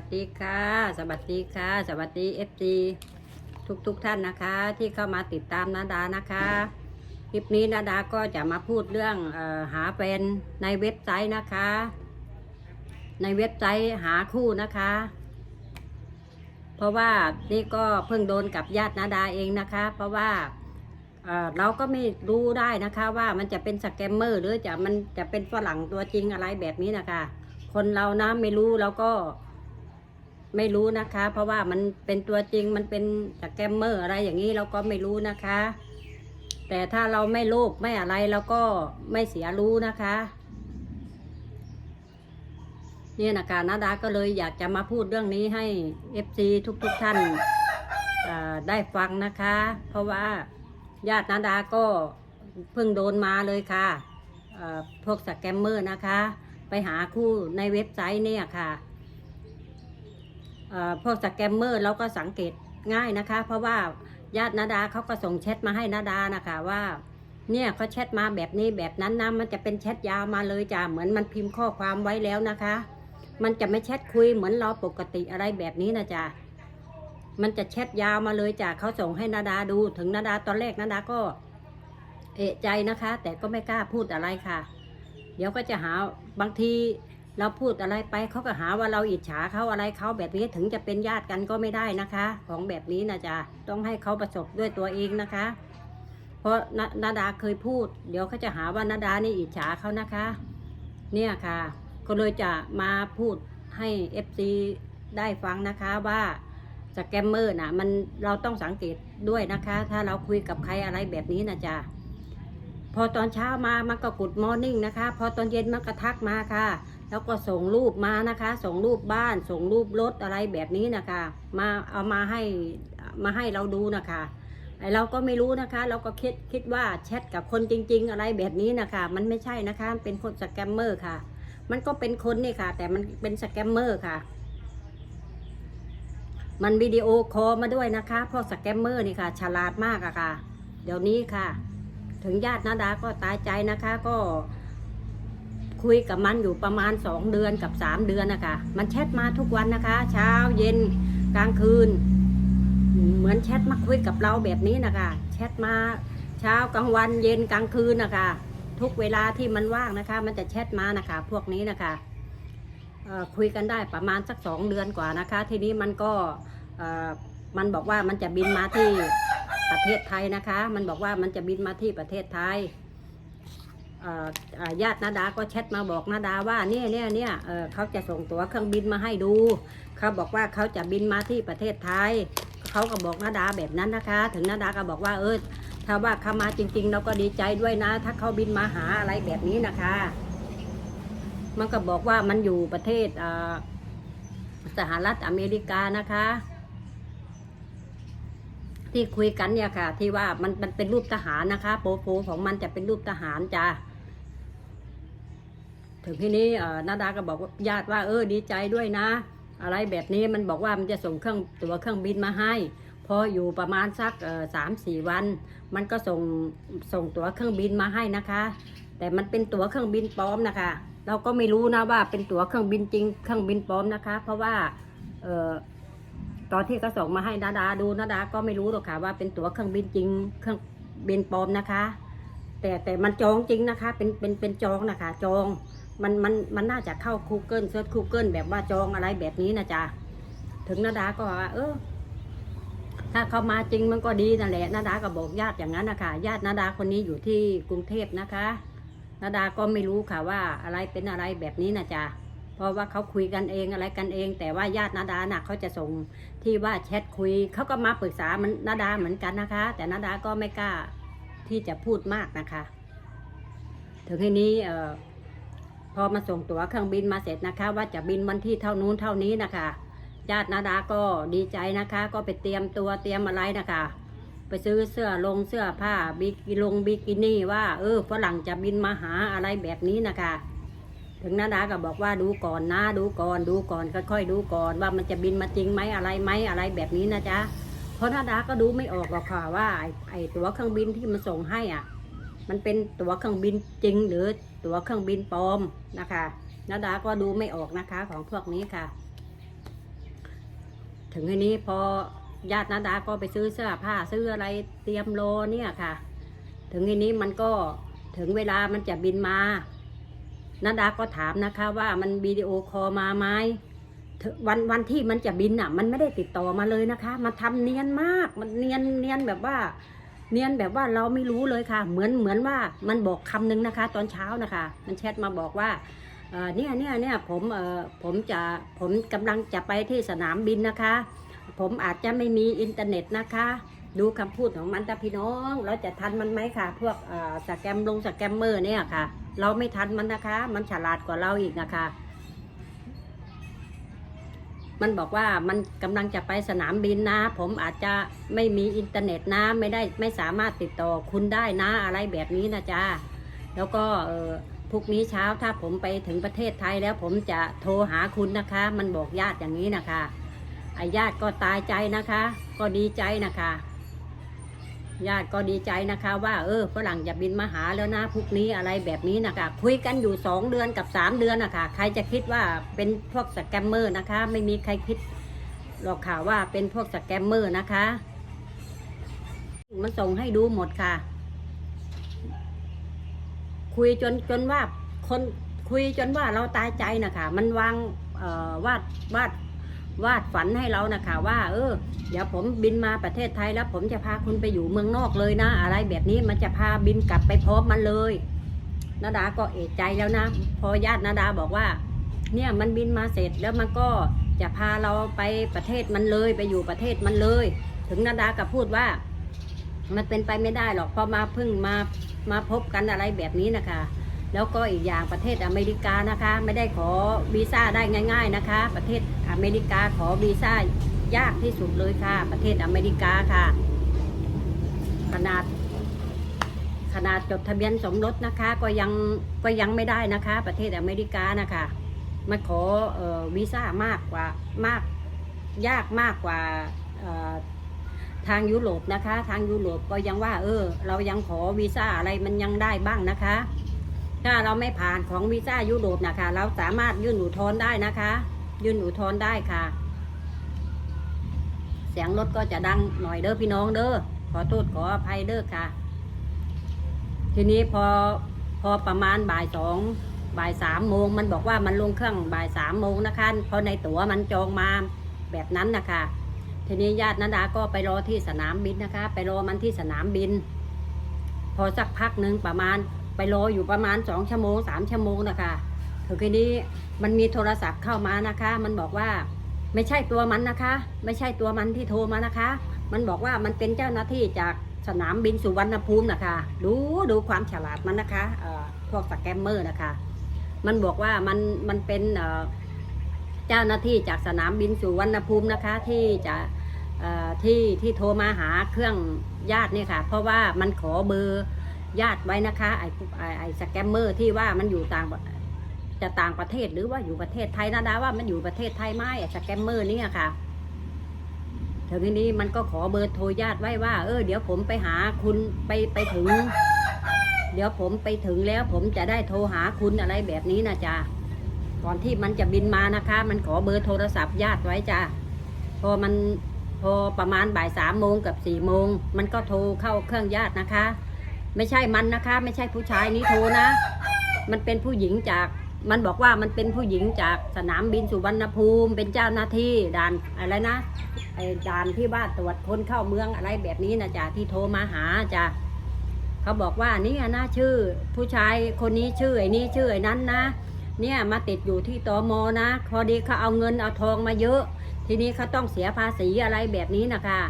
วัสดีค่ะ สวัสดีค่ะ สวัสดีเอฟซีทุกทุกท่านนะคะ ที่เข้ามาติดตามนาดานะคะคลิปนี้นาดาก็จะมาพูดเรื่องออหาแฟนในเว็บไซต์นะคะ ในเว็บไซต์หาคู่นะคะ เพราะว่านี่ก็เพิ่งโดนกับญาตินาดาเองนะคะ เพราะว่าเเราก็ไม่รู้ได้นะคะว่ามันจะเป็นสแกมเมอร์หรือจะมันจะเป็นฝรั่งตัวจริงอะไรแบบนี้นะคะ คนเรานะไม่รู้เราก็ ไม่รู้นะคะ เพราะว่ามันเป็นตัวจริงมันเป็นสแกมเมอร์อะไรอย่างนี้เราก็ไม่รู้นะคะ แต่ถ้าเราไม่โลภไม่อะไรเราก็ไม่เสียรู้นะคะ เนี่ยนะคะนาดาก็เลยอยากจะมาพูดเรื่องนี้ให้ FC ทุกๆทท่านได้ฟังนะคะ เพราะว่าญาตินาดาก็เพิ่งโดนมาเลยค่ะอ่าพวกสแกมเมอร์นะคะ ไปหาคู่ในเว็บไซต์เนี่ยค่ะเอ่อ พวกสแกมเมอร์เราก็สังเกตง่ายนะคะ เพราะว่าญาตินาดาเขาก็ส่งแชทมาให้นาดานะคะว่าเนี่ยเขาแชทมาแบบนี้แบบนั้นนะมันจะเป็นแชทยาวมาเลยจ้ะเหมือนมันพิมพ์ข้อความไว้แล้วนะคะ มันจะไม่แชทคุยเหมือนเราปกติอะไรแบบนี้นะจ๊ะมันจะแชทยาวมาเลยจ้ะเขาส่งให้นาดาดูถึงนาดาตอนแรกนาดาก็ เอะใจนะคะ แต่ก็ไม่กล้าพูดอะไรค่ะ เดี๋ยวก็จะหาบางที เราพูดอะไรไปเขาก็หาว่าเราอิจฉาเขาอะไรเขาแบบนี้ถึงจะเป็นญาติกันก็ไม่ได้นะคะ ของแบบนี้นะจ๊ะต้องให้เขาประสบด้วยตัวเองนะคะ เพราะนนาดาเคยพูด เดี๋ยวเขาจะหาว่านาดานี่อิจฉาเขานะคะ เนี่ยค่ะ ก็เลยจะมาพูดให้ FC ได้ฟังนะคะว่าสแกมเมอร์นะมันเราต้องสังเกตด้วยนะคะ ถ้าเราคุยกับใครอะไรแบบนี้นะจ๊ะพอตอนเช้ามามันก็กุดมอร์นิ่งนะคะ พอตอนเย็นมันก็ทักมาค่ะ แล้วก็ส่งรูปมานะคะ ส่งรูปบ้าน ส่งรูปรถอะไรแบบนี้นะคะ มาเอามาให้มาให้เราดูนะคะไอเราก็ไม่รู้นะคะ เราก็คิดคิดว่าแชทกับคนจริง ๆ อะไรแบบนี้นะคะ มันไม่ใช่นะคะเป็นคนสแกมเมอร์ค่ะ มันก็เป็นคนนี่ค่ะ แต่มันเป็นสแกมเมอร์ค่ะ มันวิดีโอคอลมาด้วยนะคะพวกสแกมเมอร์นี่ค่ะ ฉลาดมากอะค่ะ เดี๋ยวนี้ค่ะ ถึงญาตินาดาก็ตายใจนะคะก็ คุยกับมันอยู่ประมาณสองเดือนกับสามเดือนนะคะมันแชทมาทุกวันนะคะ เช้าเย็นกลางคืน เหมือนแชทมาคุยกับเราแบบนี้นะคะแชทมาเช้ากลางวันเย็นกลางคืนนะคะ ทุกเวลาที่มันว่างนะคะ มันจะแชทมานะคะ พวกนี้นะคะคุยกันได้ประมาณสักสองเดือนกว่านะคะ ทีนี้มันก็มันบอกว่ามันจะบินมาที่ประเทศไทยนะคะ มันบอกว่ามันจะบินมาที่ประเทศไทย ญาตินาดาก็แชทมาบอกนาดาว่าเนี่ยเนี่ยเนี่ยเขาจะส่งตั๋วเครื่องบินมาให้ดู เขาบอกว่าเขาจะบินมาที่ประเทศไทย เขาก็บอกนาดาแบบนั้นนะคะ ถึงนาดาก็บอกว่าเออถ้าว่าเขามาจริง ๆ เราก็ดีใจด้วยนะ ถ้าเขาบินมาหาอะไรแบบนี้นะคะ มันก็บอกว่ามันอยู่ประเทศสหรัฐอเมริกานะคะ ที่คุยกันเนี่ยค่ะ ที่ว่ามันมันเป็นรูปทหารนะคะ โปโปของมันจะเป็นรูปทหารจ้า ถึงที่นี้นาดาก็บอกญาติว่าเออดีใจด้วยนะ อะไรแบบนี้มันบอกว่ามันจะส่งเครื่องตัวเครื่องบินมาให้ พออยู่ประมาณสักสามสี่วัน มันก็ส่งส่งตั๋วเครื่องบินมาให้นะคะ แต่มันเป็นตั๋วเครื่องบินปลอมนะคะ เราก็ไม่รู้นะว่าเป็นตั๋วเครื่องบินจริงเครื่องบินปลอมนะคะ เพราะว่าเออตอนที่เขาส่งมาให้นาดาดูนาดาก็ไม่รู้หรอกค่ะว่าเป็นตั๋วเครื่องบินจริงเครื่องบินปลอมนะคะ แต่แต่มันจองจริงนะคะ เป็นเป็นเป็นจองนะคะจอง มันมันมันน่าจะเข้า Google เซิร์ช Google แบบว่าจองอะไรแบบนี้นะจ๊ะถึงนาดาก็ว่าเออถ้าเขามาจริงมันก็ดีนั่นแหละนาดาก็บอกญาติอย่างนั้นนะคะญาตินาดาคนนี้อยู่ที่กรุงเทพนะคะนาดาก็ไม่รู้ค่ะว่าอะไรเป็นอะไรแบบนี้นะจ๊ะเพราะว่าเขาคุยกันเองอะไรกันเอง แต่ว่าญาตินาดาน่ะเขาจะส่งที่ว่าแชทคุยเขาก็มาปรึกษามันนาดาเหมือนกันนะคะ แต่นาดาก็ไม่กล้าที่จะพูดมากนะคะ ถึงที่นี้เออ พอมาส่งตั๋วเครื่องบินมาเสร็จนะคะ ว่าจะบินวันที่เท่านู้นเท่านี้นะคะ ญาตินาดาก็ดีใจนะคะ ก็ไปเตรียมตัวเตรียมอะไรนะคะ ไปซื้อเสื้อลงเสื้อผ้าบิกิลงบิกินี่ว่าเออฝรั่งจะบินมาหาอะไรแบบนี้นะคะ ถึงนาดาก็บอกว่าดูก่อนนะดูก่อนดูก่อนค่อยๆดูก่อนว่ามันจะบินมาจริงไหมอะไรไหมอะไรแบบนี้นะจ๊ะเพราะนาดาก็ดูไม่ออกหรอกค่ะว่าไอ้ไอ้ตั๋วเครื่องบินที่มันส่งให้อะ มันเป็นตั๋วเครื่องบินจริงหรือ ตั๋วเครื่องบินปลอมนะคะนาดาก็ดูไม่ออกนะคะ ของพวกนี้ค่ะ ถึงทีนี้พอญาตินาดาก็ไปซื้อเสื้อผ้าซื้ออะไรเตรียมโลเนี่ยค่ะ ถึงทีนี้มันก็ถึงเวลามันจะบินมานาดาก็ถามนะคะว่ามันวิดีโอคอลมาไหมวันวันที่มันจะบินอะ มันไม่ได้ติดต่อมาเลยนะคะมาทำเนียนมาก มันเนียนเนียนแบบว่า เนียนแบบว่าเราไม่รู้เลยค่ะ เหมือนเหมือนว่ามันบอกคำนึงนะคะ ตอนเช้านะคะ มันแชทมาบอกว่าเนี่ยเนี่ยเนี่ยผมเอ่อผมจะผมกำลังจะไปที่สนามบินนะคะ ผมอาจจะไม่มีอินเทอร์เน็ตนะคะ ดูคำพูดของมันแต่พี่น้องเราจะทันมันไหมค่ะ พวกเอ่อสแกมลงสแกมเมอร์เนี่ยค่ะ เราไม่ทันมันนะคะ มันฉลาดกว่าเราอีกนะคะ มันบอกว่ามันกำลังจะไปสนามบินนะ ผมอาจจะไม่มีอินเทอร์เน็ตนะ ไม่ได้ไม่สามารถติดต่อคุณได้นะ อะไรแบบนี้นะจ๊ะแล้วก็เออพรุ่งนี้เช้าถ้าผมไปถึงประเทศไทยแล้วผมจะโทรหาคุณนะคะ มันบอกญาติอย่างนี้นะคะไอ้ญาติก็ตายใจนะคะ ก็ดีใจนะคะ ญาติก็ดีใจนะคะว่าเออฝรั่งจะบินมาหาแล้วนะพรุ่งนี้อะไรแบบนี้นะคะ คุยกันอยู่สองเดือนกับสามเดือนนะคะใครจะคิดว่าเป็นพวกสแกมเมอร์นะคะ ไม่มีใครคิดหรอกค่ะว่าเป็นพวกสแกมเมอร์นะคะ มันส่งให้ดูหมดค่ะ คุยจนจนว่าคนคุยจนว่าเราตายใจนะคะมันวางเอ่อวาดวาด วาดฝันให้เรานะคะว่า เออ เดี๋ยวผมบินมาประเทศไทยแล้ว ผมจะพาคุณไปอยู่เมืองนอกเลยนะ อะไรแบบนี้มันจะพาบินกลับไปพร้อมมันเลยนาดาก็เอะใจแล้วนะ พอญาตินาดาบอกว่า เนี่ยมันบินมาเสร็จแล้วมันก็จะพาเราไปประเทศมันเลยไปอยู่ประเทศมันเลย ถึงนาดาก็พูดว่า มันเป็นไปไม่ได้หรอกพอมาพิ่งมามาพบกันอะไรแบบนี้นะคะ แล้วก็อีกอย่างประเทศอเมริกานะคะ ไม่ได้ขอวีซ่าได้ง่าย ๆนะคะ ประเทศอเมริกาขอวีซ่ายากที่สุดเลยค่ะ ประเทศอเมริกาค่ะ ขนาด ขนาดจดทะเบียนสมรสนะคะ ก็ยังก็ยังไม่ได้นะคะ ประเทศอเมริกานะคะมาขอออวีซ่ามากกว่ามากยากมากกว่าทางยุโรปนะคะ ทางยุโรปก็ยังว่า เออ เรายังขอวีซ่าอะไรมันยังได้บ้างนะคะ ถ้าเราไม่ผ่านของวีซ่ายุโรปนะคะ เราสามารถยื่นอุทธรณ์ได้นะคะ ยื่นอุทธรณ์ได้ค่ะ เสียงรถก็จะดังหน่อยเด้อพี่น้องเด้อขอโทษขออภัยเด้อค่ะ ทีนี้พอพอประมาณบ่ายสองบ่ายสามโมงมันบอกว่ามันลงเครื่องบ่ายสามโมงนะคะเพราะในตั๋วมันจองมาแบบนั้นนะคะทีนี้ญาตินันดาก็ไปรอที่สนามบินนะคะ ไปรอมันที่สนามบิน พอสักพักหนึ่งประมาณ ไปรออยู่ประมาณสองชั่วโมงสามชั่วโมงนะคะถึงทีนี้มันมีโทรศัพท์เข้ามานะคะ มันบอกว่าไม่ใช่ตัวมันนะคะ ไม่ใช่ตัวมันที่โทรมานะคะ มันบอกว่ามันเป็นเจ้าหน้าที่จากสนามบินสุวรรณภูมินะคะ ดูดูความฉลาดมันนะคะพวกสแกมเมอร์นะคะ มันบอกว่ามันมันเป็นเจ้าหน้าที่จากสนามบินสุวรรณภูมินะคะ ที่จะที่ที่โทรมาหาเครื่องญาติเนี่ยค่ะ เพราะว่ามันขอเบอร์ ญาติไว้นะคะไอ้ไอ้ไอ้สแกมเมอร์ที่ว่ามันอยู่ต่างจะต่างประเทศหรือว่าอยู่ประเทศไทยนะดาว่ามันอยู่ประเทศไทยไหมไอ้สแกมเมอร์นี่ค่ะถึงทีนี้มันก็ขอเบอร์โทรญาติไว้ว่า เออเดี๋ยวผมไปหาคุณไปไปถึง เดี๋ยวผมไปถึงแล้วผมจะได้โทรหาคุณอะไรแบบนี้นะจ๊ะก่อนที่มันจะบินมานะคะ มันขอเบอร์โทรศัพท์ญาติไว้จ้ะพอมันพอประมาณบ่ายสามโมงกับสี่โมงมันก็โทรเข้าเครื่องญาตินะคะ ไม่ใช่มันนะคะ ไม่ใช่ผู้ชายนี้โทรนะ มันเป็นผู้หญิงจากมันบอกว่ามันเป็นผู้หญิงจากสนามบินสุวรรณภูมิ เป็นเจ้าหน้าที่ด่านอะไรนะไอ้ด่านที่ว่าตรวจคนเข้าเมืองอะไรแบบนี้นะจ๊ะที่โทรมาหาจ้ะเขาบอกว่านี่นะชื่อ ผู้ชายคนนี้ชื่อไอ้นี้ชื่อไอ้นั้นนะ เนี่ยมาติดอยู่ที่ตอมนะพอดีเขาเอาเงินเอาทองมาเยอะ ทีนี้เขาต้องเสียภาษีอะไรแบบนี้นะคะ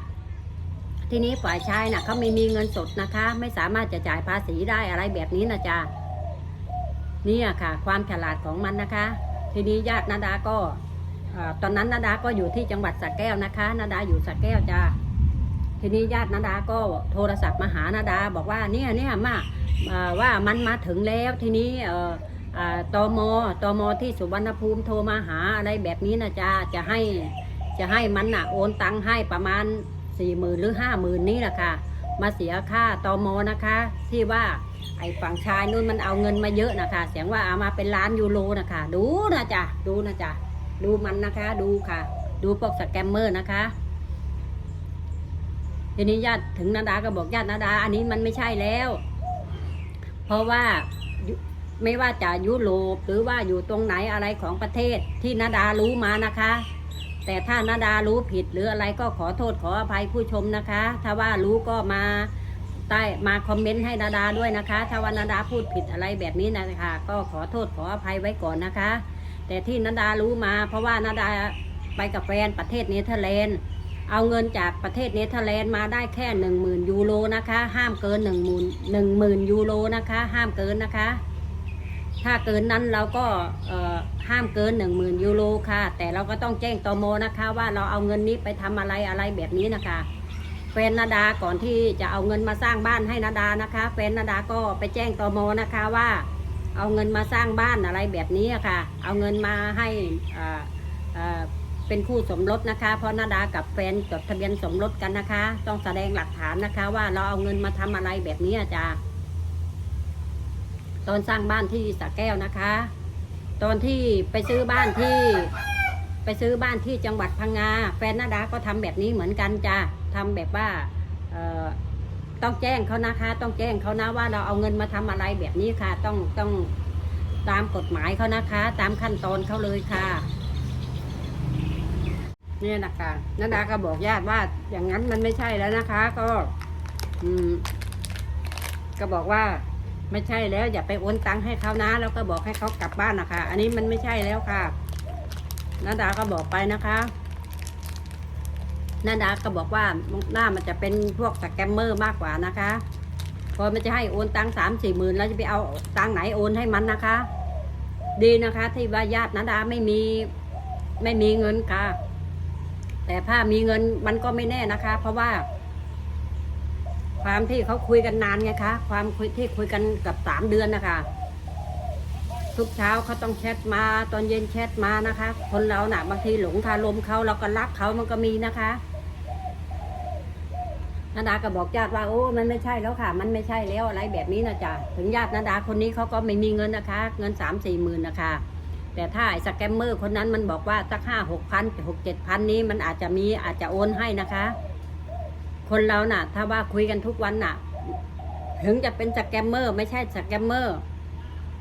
ทีนี้ฝ่ายชายน่ะเขาไม่มีเงินสดนะคะ ไม่สามารถจะจ่ายภาษีได้อะไรแบบนี้นะจ๊ะเนี่ยค่ะ ความฉลาดของมันนะคะ ทีนี้ญาตินาดาก็ตอนนั้นนาดาก็อยู่ที่จังหวัดสระแก้วนะคะ นาดาอยู่สระแก้วจ้าทีนี้ญาตินาดาก็โทรศัพท์มาหานาดา บอกว่าเนี่ยเนี่ยมาว่ามันมาถึงแล้วทีนี้เอ่ออ่าตมตมที่สุวรรณภูมิโทรมาหาอะไรแบบนี้นะจ๊ะจะให้จะให้มันน่ะโอนตังค์ให้ประมาณ สี่หมื่นหรือห้าหมื่นนี่แหละค่ะ มาเสียค่าตอมนะคะ ที่ว่าไอ้ฝั่งชายนู่นมันเอาเงินมาเยอะนะคะ เสียงว่าเอามาเป็นล้านยูโรนะคะ ดูนะจ๊ะดูนะจ๊ะดูมันนะคะ ดูค่ะ ดูพวกสแกมเมอร์นะคะทีนี้ญาติถึงนาดาก็บอกญาตินาดา อันนี้มันไม่ใช่แล้ว เพราะว่าไม่ว่าจะยุโรปหรือว่าอยู่ตรงไหนอะไรของประเทศที่นาดารู้มานะคะ แต่ถ้านาดารู้ผิดหรืออะไรก็ขอโทษขออภัยผู้ชมนะคะ ถ้าว่ารู้ก็มาใต้มาคอมเมนต์ให้นาดาด้วยนะคะ ถ้าว่านาดาพูดผิดอะไรแบบนี้นะคะก็ขอโทษขออภัยไว้ก่อนนะคะ แต่ที่นาดารู้มา เพราะว่านาดาไปกับแฟนประเทศเนเธอร์แลนด์เอาเงินจากประเทศเนเธอร์แลนด์มาได้แค่หนึ่งหมื่นยูโรนะคะ ห้ามเกินหนึ่งหมื่นหนึ่งหมื่นยูโรนะคะ ห้ามเกินนะคะ ถ้าเกินนั้นเราก็ห้ามเกินหนึ่งหมื่นยูโรค่ะ แต่เราก็ต้องแจ้งตมนะคะ ว่าเราเอาเงินนี้ไปทำอะไรอะไรแบบนี้นะคะแฟนนาดาก่อนที่จะเอาเงินมาสร้างบ้านให้นาดานะคะแฟนนาดาก็ไปแจ้งตมนะคะว่า เอาเงินมาสร้างบ้านอะไรแบบนี้อะค่ะ เอาเงินมาให้เป็นคู่สมรสนะคะ เพราะนาดากับแฟนจดทะเบียนสมรสกันนะคะ ต้องแสดงหลักฐานนะคะ ว่าเราเอาเงินมาทำอะไรแบบนี้อะจ้า ตอนสร้างบ้านที่สระแก้วนะคะ ตอนที่ไปซื้อบ้านที่ ไปซื้อบ้านที่จังหวัดพังงา แฟนนาดาก็ทำแบบนี้เหมือนกันจ้าทำแบบว่าต้องแจ้งเขานะคะ ต้องแจ้งเขานะว่าเราเอาเงินมาทำอะไรแบบนี้ค่ะ ต้องต้องตามกฎหมายเขานะคะ ตามขั้นตอนเขาเลยค่ะเนี่ยนะคะนาดาก็บอกญาติว่าอย่างนั้นมันไม่ใช่แล้วนะคะ ก็ อืม ก็บอกว่า ไม่ใช่แล้วอย่าไปโอนตังค์ให้เขานะแล้วก็บอกให้เขากลับบ้านนะคะ อันนี้มันไม่ใช่แล้วค่ะนาดาก็บอกไปนะคะนาดาก็บอกว่าหน้ามันจะเป็นพวกสแกมเมอร์มากกว่านะคะ พอมันจะให้โอนตังค์สามสี่หมื่นแล้วจะไปเอาตังค์ไหนโอนให้มันนะคะ ดีนะคะ ที่ว่าญาตินาดาไม่มีไม่มีเงินค่ะ แต่ถ้ามีเงินมันก็ไม่แน่นะคะ เพราะว่า ความที่เขาคุยกันนานไงคะ ความคุยที่คุยกันกับสามเดือนนะคะ ทุกเช้าเขาต้องแชทมา ตอนเย็นแชทมานะคะ คนเราหน่ะบางทีหลงคารมเขาเราก็รักเขามันก็มีนะคะนาดาก็บอกญาติว่าโอ้มันไม่ใช่แล้วค่ะ มันไม่ใช่แล้วอะไรแบบนี้นะจ๊ะถึงญาตินาดาคนนี้เขาก็ไม่มีเงินนะคะ เงินสามสี่หมื่นนะคะ แต่ถ้าไอ้สแกมเมอร์คนนั้นมันบอกว่าสักห้าหกพันหกเจ็ดพันนี้มันอาจจะมีอาจจะโอนให้นะคะ คนเราน่ะ ถ้าว่าคุยกันทุกวันน่ะ ถึงจะเป็นสแกมเมอร์ ไม่ใช่สแกมเมอร์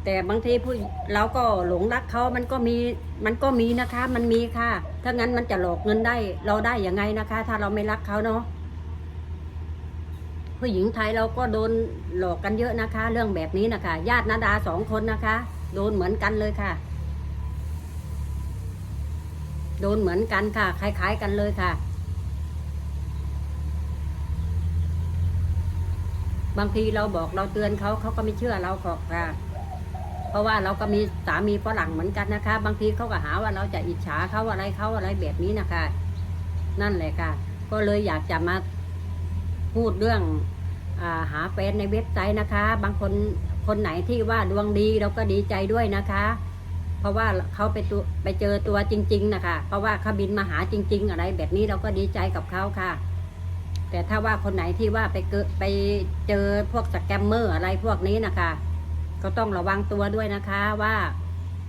แต่บางทีผู้เราก็หลงรักเขามันก็มี มันก็มีนะคะ มันมีค่ะ ถ้างั้นมันจะหลอกเงินได้ เราได้ยังไงนะคะ ถ้าเราไม่รักเขาเนาะผู้หญิงไทยเราก็โดนหลอกกันเยอะนะคะ เรื่องแบบนี้นะคะ ญาตินาดาสองคนนะคะ โดนเหมือนกันเลยค่ะ โดนเหมือนกันค่ะ คล้าย ๆ กันเลยค่ะ บางทีเราบอกเราเตือนเขาเขาก็ไม่เชื่อเราหรอกค่ะ เพราะว่าเราก็มีสามีฝรั่งเหมือนกันนะคะ บางทีเขาก็หาว่าเราจะอิจฉาเขาอะไรเขาอะไรแบบนี้นะคะ นั่นแหละค่ะ ก็เลยอยากจะมาพูดเรื่องอาหาแฟนในเว็บไซต์นะคะ บางคนคนไหนที่ว่าดวงดีเราก็ดีใจด้วยนะคะ เพราะว่าเขาไปตัวไปเจอตัวจริง ๆ นะคะ เพราะว่าเขาบินมาหาจริง ๆ อะไร แบบนี้เราก็ดีใจกับเขาค่ะ แต่ถ้าว่าคนไหนที่ว่าไปเกไปเจอพวกสแกมเมอร์อะไรพวกนี้นะคะ ก็ต้องระวังตัวด้วยนะคะว่า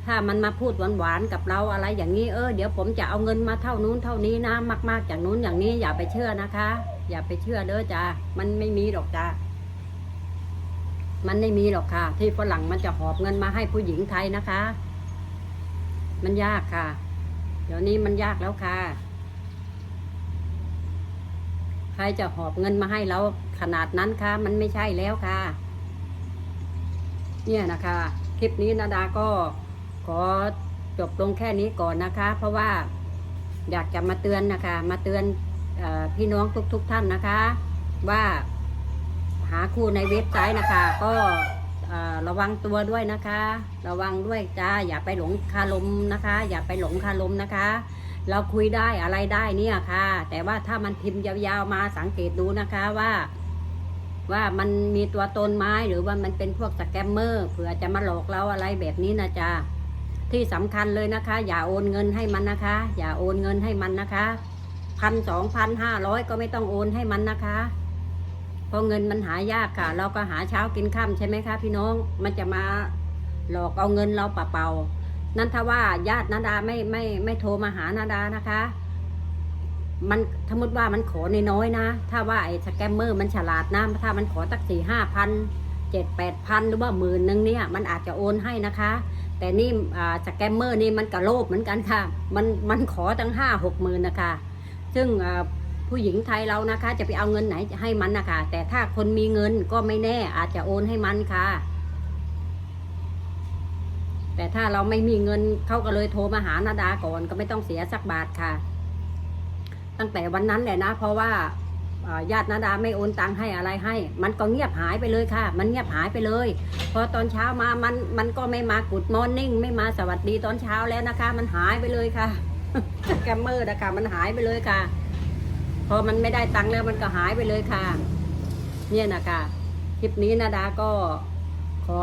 ถ้ามันมาพูดหวานๆกับเราอะไรอย่างนี้เออเดี๋ยวผมจะเอาเงินมาเท่านู้นเท่านี้นะมากๆจากนู้นอย่างนี้อย่าไปเชื่อนะคะ อย่าไปเชื่อเด้อจ้ามันไม่มีหรอกจ้ามันไม่มีหรอกค่ะ ที่ฝรั่งมันจะหอบเงินมาให้ผู้หญิงไทยนะคะ มันยากค่ะ เดี๋ยวนี้มันยากแล้วค่ะ รจะหอบเงินมาให้เราขนาดนั้นคะมันไม่ใช่แล้วค่ะ เนี่ยนะคะ คลิปนี้นาดาก็ขอจบลงแค่นี้ก่อนนะคะ เพราะว่าอยากจะมาเตือนนะคะ มาเตือนอพี่น้องทุกๆทท่านนะคะ ว่าหาคู่ในเว็บไซต์นะคะ ก็ระวังตัวด้วยนะคะ ระวังด้วยจ้าอย่าไปหลงคารมนะคะ อย่าไปหลงคารมนะคะ เราคุยได้อะไรได้เนี่ยค่ะ แต่ว่าถ้ามันพิมพ์ยาวๆมาสังเกตดูนะคะว่าว่ามันมีตัวตนไม้หรือว่ามันเป็นพวกสแกมเมอร์เผื่อจะมาหลอกเราอะไรแบบนี้นะจ๊ะที่สำคัญเลยนะคะ อย่าโอนเงินให้มันนะคะ อย่าโอนเงินให้มันนะคะพันสองพันห้าร้อยก็ไม่ต้องโอนให้มันนะคะเพราะเงินมันหายากค่ะ เราก็หาเช้ากินค่ำใช่ไหมคะ พี่น้องมันจะมาหลอกเอาเงินเราเปล่าๆ นั่นถ้าว่าญาตินาดาไม่ไม่ไม่โทรมาหานาดานะคะ มันสมมติว่ามันขอในน้อยนะ ถ้าว่าไอ้สแกมเมอร์มันฉลาดนะถ้ามันขอตักสี่ห้าพันเจ็ดแปดพันหรือว่าหมื่นหนึ่งเนี่ยมันอาจจะโอนให้นะคะ แต่นี่อ่าสแกมเมอร์นี่มันกระโลภเหมือนกันค่ะ มันมันขอตั้งห้าหกหมื่นนะคะ ซึ่งผู้หญิงไทยเรานะคะ จะไปเอาเงินไหนให้มันนะคะ แต่ถ้าคนมีเงินก็ไม่แน่อาจจะโอนให้มันค่ะ แต่ถ้าเราไม่มีเงินเขาก็เลยโทรมาหานาดาก่อนก็ไม่ต้องเสียสักบาทค่ะ ตั้งแต่วันนั้นแหละนะ เพราะว่าญาตินาดาไม่โอนตังค์ให้อะไรให้ มันก็เงียบหายไปเลยค่ะ มันเงียบหายไปเลย พอตอนเช้ามามันมันก็ไม่มากุดมอร์นิ่งไม่มาสวัสดีตอนเช้าแล้วนะคะ มันหายไปเลยค่ะแกมเมอร์นะคะมันหายไปเลยค่ะ พอมันไม่ได้ตังค์แล้วมันก็หายไปเลยค่ะ เนี่ยนะคะคลิปนี้นาดาก็ขอ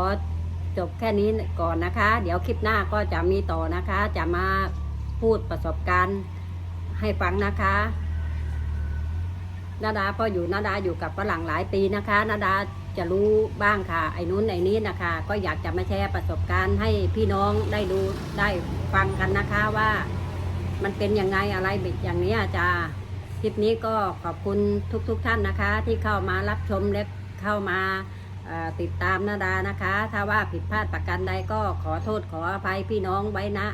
จบแค่นี้ก่อนนะคะ เดี๋ยวคลิปหน้าก็จะมีต่อนะคะ จะมาพูดประสบการณ์ให้ฟังนะคะนาดาก็อยู่นาดาอยู่กับฝรั่งหลายปีนะคะนาดาจะรู้บ้างค่ะ ไอ้นู้นไอ้นี้นะคะ ก็อยากจะมาแชร์ประสบการณ์ให้พี่น้องได้ดูได้ฟังกันนะคะว่า มันเป็นยังไงอะไรแบบอย่างนี้อาจ้าคลิปนี้ก็ขอบคุณทุกๆทท่านนะคะ ที่เข้ามารับชมและเข้ามา ติดตามนาดานะคะ ถ้าว่าผิดพลาดประการใดก็ขอโทษขออภัยพี่น้องไว้นะ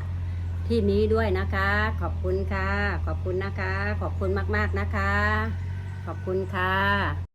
ที่นี้ด้วยนะคะ ขอบคุณค่ะ ขอบคุณนะคะ ขอบคุณมากๆนะคะ ขอบคุณค่ะ